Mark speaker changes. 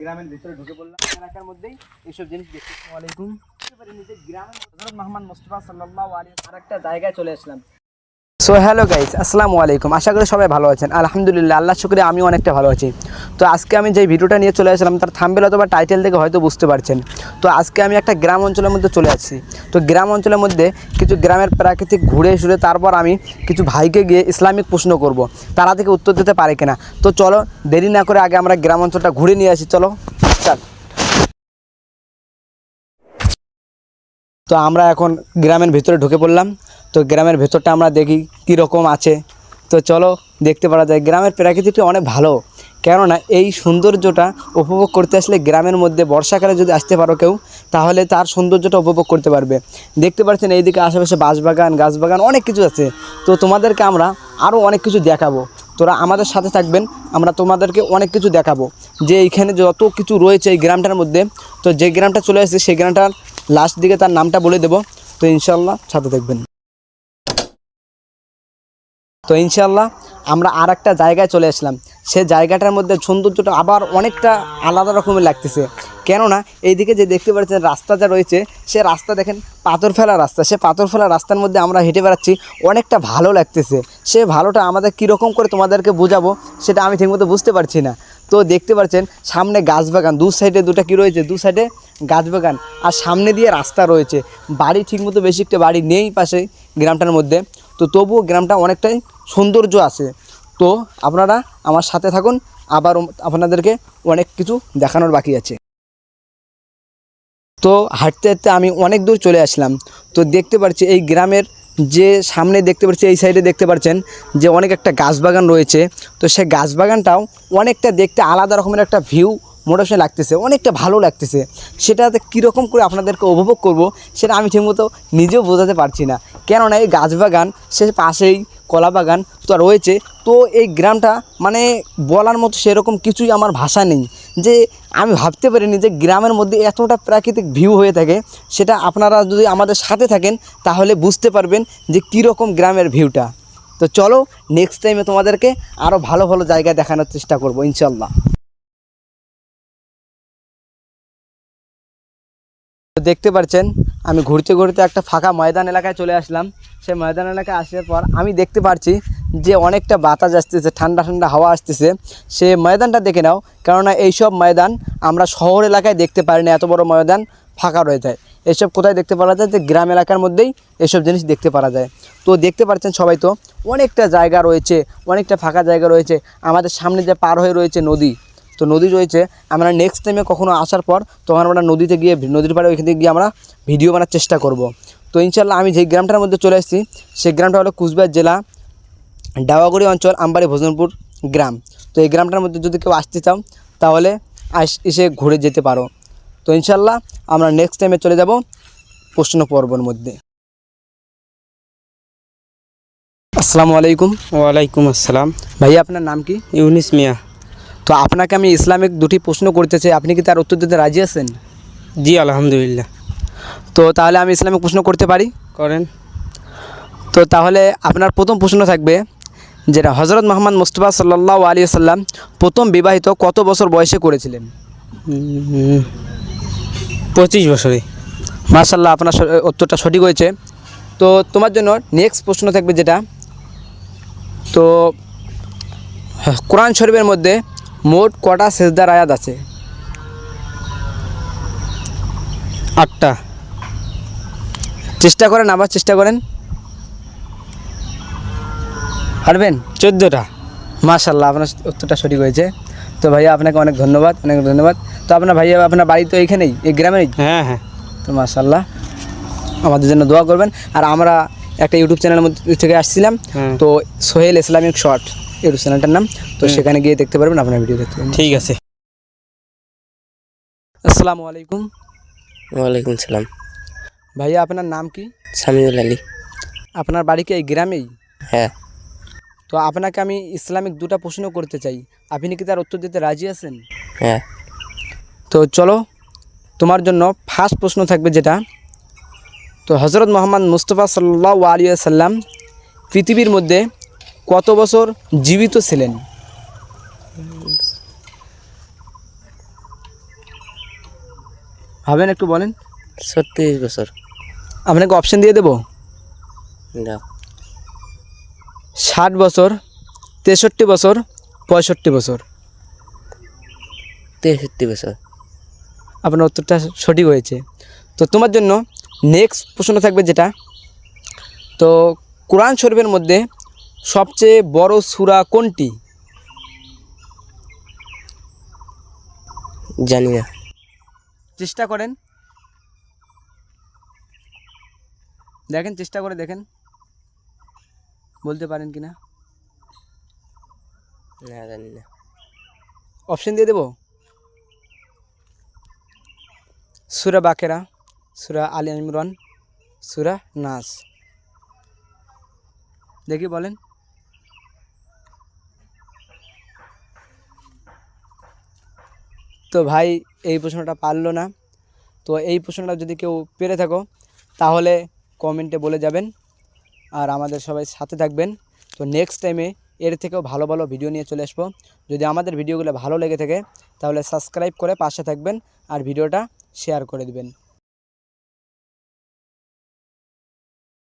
Speaker 1: গ্রামের ভিতরে ঢুকে পড়লাম। এলাকার মধ্যেই এইসব জিনিস দেখতে ওয়ালাইকুম গ্রামের হযরত মোহাম্মদ মুস্তাফা সাল্লাল্লাহু আলাইহি আর একটা জায়গায় চলে আসলাম। সো হ্যালো গাইস আসসালামু আলাইকুম। আশা করি সবাই ভালো আছেন। আলহামদুলিল্লাহ আল্লাহ শুক্রিয়া আমি অনেকটা ভালো আছি। তো আজকে আমি যে ভিডিওটা নিয়ে চলে আসলাম, তার থাম্বেল অথবা টাইটেল থেকে হয়তো বুঝতে পারছেন। তো আজকে আমি একটা গ্রাম অঞ্চলের মধ্যে চলে আসছি। তো গ্রাম অঞ্চলের মধ্যে কিছু গ্রামের প্রাকৃতিক ঘুরে ঘুরে তারপর আমি কিছু ভাইকে গিয়ে ইসলামিক প্রশ্ন করব। তারা থেকে উত্তর দিতে পারে কিনা। তো চলো, দেরি না করে আগে আমরা গ্রাম অঞ্চলটা ঘুরে নিয়ে আসি। চলো, চল। তো আমরা এখন গ্রামের ভিতরে ঢুকে পড়লাম। তো গ্রামের ভেতরটা আমরা দেখি কী রকম আছে। তো চলো, দেখতে পারা যায়, গ্রামের প্রাকৃতিকটা অনেক ভালো। কেননা এই সৌন্দর্যটা উপভোগ করতে আসলে গ্রামের মধ্যে বর্ষাকালে যদি আসতে পারো কেউ, তাহলে তার সৌন্দর্যটা উপভোগ করতে পারবে। দেখতে পাচ্ছেন এইদিকে আশেপাশে বাঁশবাগান, গাছবাগান, অনেক কিছু আছে। তো তোমাদেরকে আমরা আরও অনেক কিছু দেখাবো। তোরা আমাদের সাথে থাকবেন, আমরা তোমাদেরকে অনেক কিছু দেখাবো। যে এইখানে যত কিছু রয়েছে এই গ্রামটার মধ্যে, তো যে গ্রামটা চলে আসছে, সেই গ্রামটার লাস্ট দিকে তার নামটা বলে দেবো। তো ইনশাল্লাহ সাথে দেখবেন তো ইনশাল্লাহ আমরা আর একটা জায়গায় চলে আসলাম। সে জায়গাটার মধ্যে সৌন্দর্যটা আবার অনেকটা আলাদা রকমের লাগতেছে। কেননা এইদিকে যে দেখতে পাচ্ছেন রাস্তা যা রয়েছে, সে রাস্তা দেখেন পাথর ফেলা রাস্তা। সে পাথর ফেলা রাস্তার মধ্যে আমরা হেঁটে বেড়াচ্ছি, অনেকটা ভালো লাগতেছে। সে ভালোটা আমাদের কীরকম করে তোমাদেরকে বোঝাবো, সেটা আমি ঠিকমতো বুঝতে পারছি না। তো দেখতে পাচ্ছেন সামনে গাছ বাগান, দু সাইডে দুটা কি রয়েছে? দু সাইডে গাছ বাগান। আর সামনে দিয়ে রাস্তা রয়েছে। বাড়ি ঠিকমতো বেশি একটা বাড়ি নেই পাশে গ্রামটার মধ্যে। তো তবুও গ্রামটা অনেকটাই সৌন্দর্য আছে। তো আপনারা আমার সাথে থাকুন, আবার আপনাদেরকে অনেক কিছু দেখানোর বাকি আছে। তো হাঁটতে হাঁটতে আমি অনেক দূর চলে আসলাম। তো দেখতে পাচ্ছি এই গ্রামের যে সামনে দেখতে পাচ্ছি এই সাইডে দেখতে পাচ্ছেন যে অনেক একটা গাছ বাগান রয়েছে। তো সেই গাছ বাগানটাও অনেকটা দেখতে আলাদা রকমের একটা ভিউ মোটামুটি লাগতেছে, অনেকটা ভালো লাগতেছে। সেটাতে কীরকম করে আপনাদেরকে উপভোগ করব, সেটা আমি ঠিকমতো নিজেও বোঝাতে পারছি না। কেননা এই গাছ বাগান, সে পাশেই কলা বাগান তো রয়েছে, তো এই গ্রামটা মানে বলার মতো সেরকম কিছুই আমার ভাষা নেই। যে আমি ভাবতে পারিনি যে গ্রামের মধ্যে এতটা প্রাকৃতিক ভিউ হয়ে থাকে, সেটা আপনারা যদি আমাদের সাথে থাকেন, তাহলে বুঝতে পারবেন যে কীরকম গ্রামের ভিউটা। তো চলো নেক্সট টাইমে তোমাদেরকে আরও ভালো ভালো জায়গা দেখানোর চেষ্টা করব, ইনশাল্লাহ। দেখতে পাচ্ছেন আমি ঘুরতে ঘুরতে একটা ফাঁকা ময়দান এলাকায় চলে আসলাম। সেই ময়দান এলাকায় আসার পর আমি দেখতে পাচ্ছি যে অনেকটা বাতাস আসতেছে, ঠান্ডা ঠান্ডা হাওয়া আসতেছে। সে ময়দানটা দেখে নাও, কেননা এইসব ময়দান আমরা শহর এলাকায় দেখতে পারি না, এত বড় ময়দান ফাঁকা রয়ে যায়। এসব কোথায় দেখতে পাওয়া যায়? যে গ্রাম এলাকার মধ্যেই এসব জিনিস দেখতে পাওয়া যায়। তো দেখতে পাচ্ছেন সবাই তো, অনেকটা জায়গা রয়েছে, অনেকটা ফাঁকা জায়গা রয়েছে। আমাদের সামনে যে পার হয়ে রয়েছে নদী তো নদী রয়েছে আমরা নেক্সট টাইমে কখনো আসার পর তখন আমরা নদীতে গিয়ে নদীর পাড়ে ওইখান থেকে গিয়ে আমরা ভিডিও বানার চেষ্টা করব। তো ইনশাল্লাহ আমি যেই গ্রামটার মধ্যে চলে এসেছি সেই গ্রামটা হলো কুচবিহার জেলা ডাওয়াগুড়ি অঞ্চল আমবাড়ি ভোজনপুর গ্রাম। তো এই গ্রামটার মধ্যে যদি কেউ আসতে চাও তাহলে এসে ঘুরে যেতে পারো। তো ইনশাল্লাহ আমরা নেক্সট টাইমে চলে যাব প্রশ্ন পর্বর মধ্যে। আসসালামু আলাইকুম।
Speaker 2: ওয়ালাইকুম আসসালাম।
Speaker 1: ভাইয়া আপনার নাম কি?
Speaker 2: ইউনিস মিয়া।
Speaker 1: তো আপনাকে আমি ইসলামিক দুটি প্রশ্ন করতে চাই। আপনি কি তার উত্তর দিতে রাজি আছেন?
Speaker 2: জি আলহামদুলিল্লাহ।
Speaker 1: তো তাহলে আমি ইসলামিক প্রশ্ন করতে পারি।
Speaker 2: করেন।
Speaker 1: তো তাহলে আপনার প্রথম প্রশ্ন থাকবে যেটা হজরত মোহাম্মদ মুস্তফা সাল্লাহ আলী সাল্লাম প্রথম বিবাহিত কত বছর বয়সে করেছিলেন?
Speaker 2: পঁচিশ বছরে।
Speaker 1: মার্শাল্লাহ আপনার উত্তরটা সঠিক হয়েছে। তো তোমার জন্য নেক্সট প্রশ্ন থাকবে যেটা। তো কোরআন শরীফের মধ্যে মোট কটা সেজদার আয়াত আছে?
Speaker 2: আটটা।
Speaker 1: চেষ্টা করেন আবার চেষ্টা করেন। পারবেন?
Speaker 2: চোদ্দোটা।
Speaker 1: মাশাল্লাহ আপনার উত্তরটা সঠিক হয়েছে। তো ভাইয়া আপনাকে অনেক ধন্যবাদ অনেক ধন্যবাদ। তো আপনার ভাইয়া আপনার বাড়ি তো এইখানেই এই গ্রামেই
Speaker 2: হ্যাঁ হ্যাঁ।
Speaker 1: তো মাশাল্লাহ আমাদের জন্য দোয়া করবেন। আর আমরা একটা ইউটিউব চ্যানেলের মধ্যে থেকে আসছিলাম।
Speaker 2: হ্যাঁ।
Speaker 1: তো সোহেল ইসলামিক শর্ট। ইউটিউব চ্যানেলটার নাম। তো সেখানে গিয়ে দেখতে পারবেন আপনার ভিডিও দেখতে পারবেন।
Speaker 2: ঠিক আছে।
Speaker 1: আসসালামু আলাইকুম।
Speaker 3: ওয়ালাইকুম সালাম।
Speaker 1: ভাইয়া আপনার নাম কি?
Speaker 3: সামিউল আলী।
Speaker 1: আপনার বাড়ি কি এই গ্রামেই?
Speaker 3: হ্যাঁ।
Speaker 1: তো আপনাকে আমি ইসলামিক দুটো প্রশ্ন করতে চাই। আপনি কি তার উত্তর দিতে রাজি আছেন?
Speaker 3: হ্যাঁ।
Speaker 1: তো চলো তোমার জন্য ফার্স্ট প্রশ্ন থাকবে যেটা তো হজরত মোহাম্মদ মুস্তফা সাল্লাহ আলিয়া সাল্লাম পৃথিবীর মধ্যে কত বছর জীবিত ছিলেন? ভাবেন একটু বলেন।
Speaker 3: ছত্রিশ বছর।
Speaker 1: আপনাকে অপশন দিয়ে দেবো? ষাট বছর তেষট্টি বছর পঁয়ষট্টি বছর।
Speaker 3: তেষট্টি বছর।
Speaker 1: আপনার উত্তরটা সঠিক হয়েছে। তো তোমার জন্য নেক্সট প্রশ্ন থাকবে যেটা। তো কোরআন শরীফের মধ্যে সবচেয়ে বড় সূরা কোনটি?
Speaker 3: জানি না।
Speaker 1: চেষ্টা করেন। দেখেন, চেষ্টা করে দেখেন। বলতে পারেন কি না
Speaker 3: না জানি না।
Speaker 1: অপশন দিয়ে দেব? সুরা বাকেরা, সুরা আলী ইমরান, সুরা নাস। দেখি বলেন। তো ভাই, এই প্রশ্নটা পারল না। তো এই প্রশ্নটা যদি কেউ পেরে থাকো, তাহলে কমেন্টে বলে যাবেন আর আমাদের সবাই সাথে থাকবেন। তো নেক্সট টাইমে এর থেকেও ভালো ভালো ভিডিও নিয়ে চলে আসব। যদি আমাদের ভিডিওগুলো ভালো লেগে থাকে, তাহলে সাবস্ক্রাইব করে পাশে থাকবেন আর ভিডিওটা শেয়ার করে দিবেন।